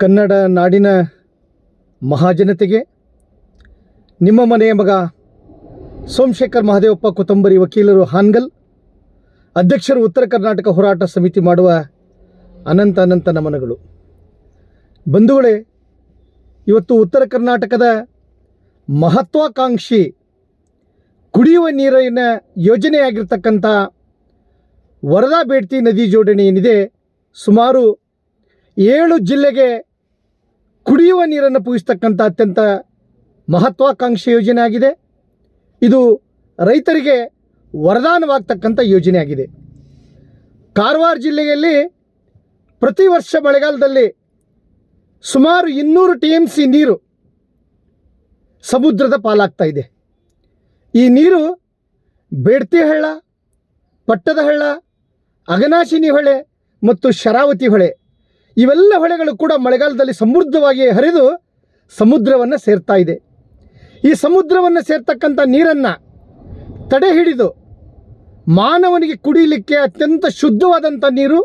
ಕನ್ನಡ ನಾಡಿನ ಮಹಾಜನತೆಗೆ, ನಿಮ್ಮ ಮನೆಯ ಮಗ ಸೋಮಶೇಖರ್ ಮಹದೇವಪ್ಪ ಕೊತ್ತಂಬರಿ ವಕೀಲರು ಹಾನ್ಗಲ್, ಅಧ್ಯಕ್ಷರು ಉತ್ತರ ಕರ್ನಾಟಕ ಹೋರಾಟ ಸಮಿತಿ ಮಾಡುವ ಅನಂತ ಅನಂತ ನಮನಗಳು. ಬಂಧುಗಳೇ, ಇವತ್ತು ಉತ್ತರ ಕರ್ನಾಟಕದ ಮಹತ್ವಾಕಾಂಕ್ಷಿ ಕುಡಿಯುವ ನೀರಿನ ಯೋಜನೆಯಾಗಿರ್ತಕ್ಕಂಥ ವರದಾ ಬೇಡ್ತಿ ನದಿ ಜೋಡಣೆ ಏನಿದೆ, ಸುಮಾರು ಏಳು ಜಿಲ್ಲೆಗೆ ಕುಡಿಯುವ ನೀರನ್ನು ಪೂಜಿಸ್ತಕ್ಕಂಥ ಅತ್ಯಂತ ಮಹತ್ವಾಕಾಂಕ್ಷಿ ಯೋಜನೆ ಆಗಿದೆ ಇದು ರೈತರಿಗೆ ವರದಾನವಾಗ್ತಕ್ಕಂಥ ಯೋಜನೆ ಆಗಿದೆ ಕಾರವಾರ ಜಿಲ್ಲೆಯಲ್ಲಿ ಪ್ರತಿ ವರ್ಷ ಮಳೆಗಾಲದಲ್ಲಿ ಸುಮಾರು ಇನ್ನೂರು ಟಿ ಎಂ ಸಿ ನೀರು ಸಮುದ್ರದ ಪಾಲಾಗ್ತಾ ಇದೆ. ಈ ನೀರು ಬೇಡ್ತಿ ಹಳ್ಳ, ಪಟ್ಟದ ಹಳ್ಳ, ಅಗನಾಶಿನಿ ಹೊಳೆ ಮತ್ತು ಶರಾವತಿ ಹೊಳೆ ಇವೆಲ್ಲ ಹೊಳೆಗಳು ಕೂಡ ಮಳೆಗಾಲದಲ್ಲಿ ಸಮೃದ್ಧವಾಗಿ ಹರಿದು ಸಮುದ್ರವನ್ನು ಸೇರ್ತಾ ಇದೆ. ಈ ಸಮುದ್ರವನ್ನು ಸೇರ್ತಕ್ಕಂಥ ನೀರನ್ನು ತಡೆ ಹಿಡಿದು ಮಾನವನಿಗೆ ಕುಡಿಯಲಿಕ್ಕೆ ಅತ್ಯಂತ ಶುದ್ಧವಾದಂಥ ನೀರು,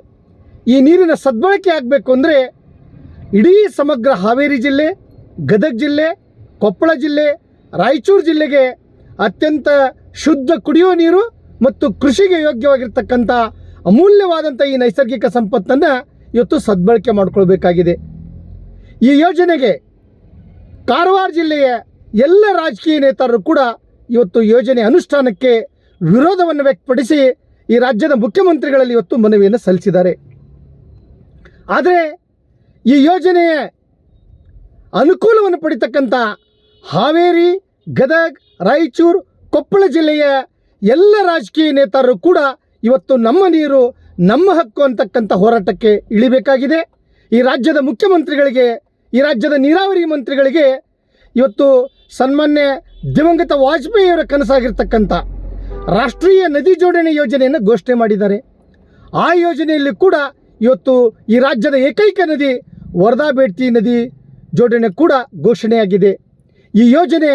ಈ ನೀರಿನ ಸದ್ಬಳಕೆ ಆಗಬೇಕು ಅಂದರೆ ಇಡೀ ಸಮಗ್ರ ಹಾವೇರಿ ಜಿಲ್ಲೆ, ಗದಗ ಜಿಲ್ಲೆ, ಕೊಪ್ಪಳ ಜಿಲ್ಲೆ, ರಾಯಚೂರು ಜಿಲ್ಲೆಗೆ ಅತ್ಯಂತ ಶುದ್ಧ ಕುಡಿಯುವ ನೀರು ಮತ್ತು ಕೃಷಿಗೆ ಯೋಗ್ಯವಾಗಿರ್ತಕ್ಕಂಥ ಅಮೂಲ್ಯವಾದಂಥ ಈ ನೈಸರ್ಗಿಕ ಸಂಪತ್ತನ್ನು ಇವತ್ತು ಸದ್ಬಳಕೆ ಮಾಡಿಕೊಳ್ಬೇಕಾಗಿದೆ. ಈ ಯೋಜನೆಗೆ ಕಾರವಾರ ಜಿಲ್ಲೆಯ ಎಲ್ಲ ರಾಜಕೀಯ ನೇತಾರರು ಕೂಡ ಇವತ್ತು ಯೋಜನೆ ಅನುಷ್ಠಾನಕ್ಕೆ ವಿರೋಧವನ್ನು ವ್ಯಕ್ತಪಡಿಸಿ ಈ ರಾಜ್ಯದ ಮುಖ್ಯಮಂತ್ರಿಗಳಲ್ಲಿ ಇವತ್ತು ಮನವಿಯನ್ನು ಸಲ್ಲಿಸಿದ್ದಾರೆ. ಆದರೆ ಈ ಯೋಜನೆಯ ಅನುಕೂಲವನ್ನು ಪಡಿತಕ್ಕಂಥ ಹಾವೇರಿ, ಗದಗ್, ರಾಯಚೂರು, ಕೊಪ್ಪಳ ಜಿಲ್ಲೆಯ ಎಲ್ಲ ರಾಜಕೀಯ ನೇತಾರರು ಕೂಡ ಇವತ್ತು ನಮ್ಮ ನೀರು ನಮ್ಮ ಹಕ್ಕು ಅಂತಕ್ಕಂಥ ಹೋರಾಟಕ್ಕೆ ಇಳಿಬೇಕಾಗಿದೆ. ಈ ರಾಜ್ಯದ ಮುಖ್ಯಮಂತ್ರಿಗಳಿಗೆ, ಈ ರಾಜ್ಯದ ನೀರಾವರಿ ಮಂತ್ರಿಗಳಿಗೆ ಇವತ್ತು ಸನ್ಮಾನ್ಯ ದಿವಂಗತ ವಾಜಪೇಯಿಯವರ ಕನಸಾಗಿರ್ತಕ್ಕಂಥ ರಾಷ್ಟ್ರೀಯ ನದಿ ಜೋಡಣೆ ಯೋಜನೆಯನ್ನು ಘೋಷಣೆ ಮಾಡಿದ್ದಾರೆ. ಆ ಯೋಜನೆಯಲ್ಲಿ ಕೂಡ ಇವತ್ತು ಈ ರಾಜ್ಯದ ಏಕೈಕ ನದಿ ವರದಾ ಬೇಡ್ತಿ ನದಿ ಜೋಡಣೆ ಕೂಡ ಘೋಷಣೆಯಾಗಿದೆ. ಈ ಯೋಜನೆ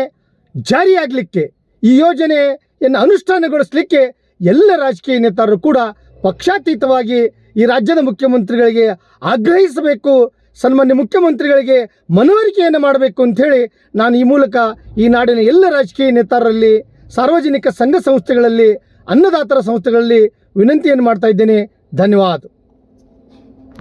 ಜಾರಿಯಾಗಲಿಕ್ಕೆ, ಈ ಯೋಜನೆಯನ್ನು ಅನುಷ್ಠಾನಗೊಳಿಸಲಿಕ್ಕೆ ಎಲ್ಲ ರಾಜಕೀಯ ನೇತಾರರು ಕೂಡ ಪಕ್ಷಾತೀತವಾಗಿ ಈ ರಾಜ್ಯದ ಮುಖ್ಯಮಂತ್ರಿಗಳಿಗೆ ಆಗ್ರಹಿಸಬೇಕು, ಸನ್ಮಾನ್ಯ ಮುಖ್ಯಮಂತ್ರಿಗಳಿಗೆ ಮನವರಿಕೆಯನ್ನು ಮಾಡಬೇಕು ಅಂಥೇಳಿ ನಾನು ಈ ಮೂಲಕ ಈ ನಾಡಿನ ಎಲ್ಲ ರಾಜಕೀಯ ನೇತಾರರಲ್ಲಿ, ಸಾರ್ವಜನಿಕ ಸಂಘ ಸಂಸ್ಥೆಗಳಲ್ಲಿ, ಅನ್ನದಾತರ ಸಂಸ್ಥೆಗಳಲ್ಲಿ ವಿನಂತಿಯನ್ನು ಮಾಡ್ತಾ ಇದ್ದೇನೆ. ಧನ್ಯವಾದ.